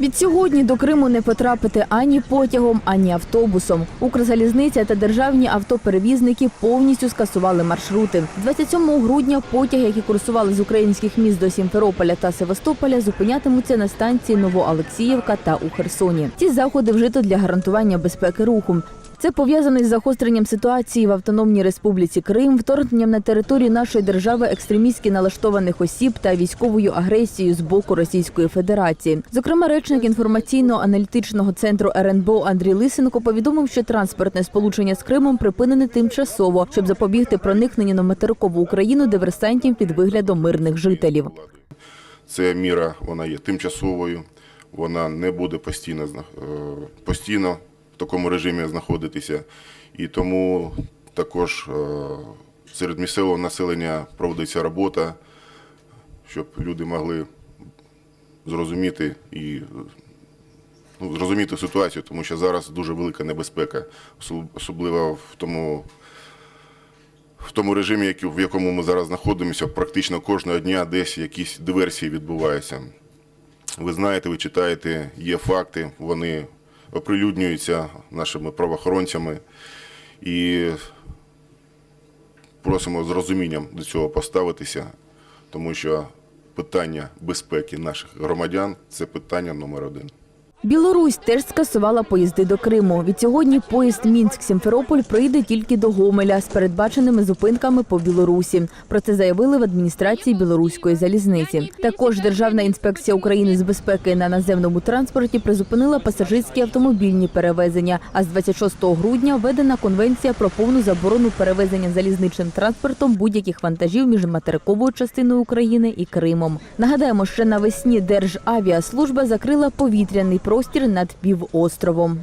Від сьогодні до Криму не потрапити ані потягом, ані автобусом. Укрзалізниця та державні автоперевізники повністю скасували маршрути. 27 грудня потяги, які курсували з українських міст до Сімферополя та Севастополя, зупинятимуться на станції Новоалексіївка та у Херсоні. Ці заходи вжито для гарантування безпеки руху. Це пов'язано із загостренням ситуації в Автономній Республіці Крим, вторгненням на територію нашої держави екстремістськи налаштованих осіб та військовою агресією з боку Російської Федерації. Зокрема, речник інформаційно-аналітичного центру РНБО Андрій Лисенко повідомив, що транспортне сполучення з Кримом припинене тимчасово, щоб запобігти проникненню на материкову Україну диверсантів під виглядом мирних жителів. Це міра, вона є тимчасовою, вона не буде постійно, е, постійно в такому режимі знаходитися. І тому також е, серед місцевого населення проводиться робота, щоб люди могли зрозуміти і ну, зрозуміти ситуацію, тому що зараз дуже велика небезпека, особливо в тому в тому режимі, в якому ми зараз знаходимося, практично кожного дня десь якісь диверсії відбуваються. Ви знаєте, ви читаєте, є факти, вони оприлюднюються нашими правоохоронцями і просимо з розумінням до цього поставитися, тому що питання безпеки наших громадян це питання номер один. Білорусь теж скасувала поїзди до Криму. Від сьогодні поїзд Мінськ-Сімферополь прийде тільки до Гомеля з передбаченими зупинками по Білорусі. Про це заявили в адміністрації білоруської залізниці. Також Державна інспекція України з безпеки на наземному транспорті призупинила пасажирські автомобільні перевезення. А з 26 грудня введена конвенція про повну заборону перевезення залізничним транспортом будь-яких вантажів між материковою частиною України і Кримом. Нагадаємо, що навесні Державіаслужба закрила повітряний простір над півостровом.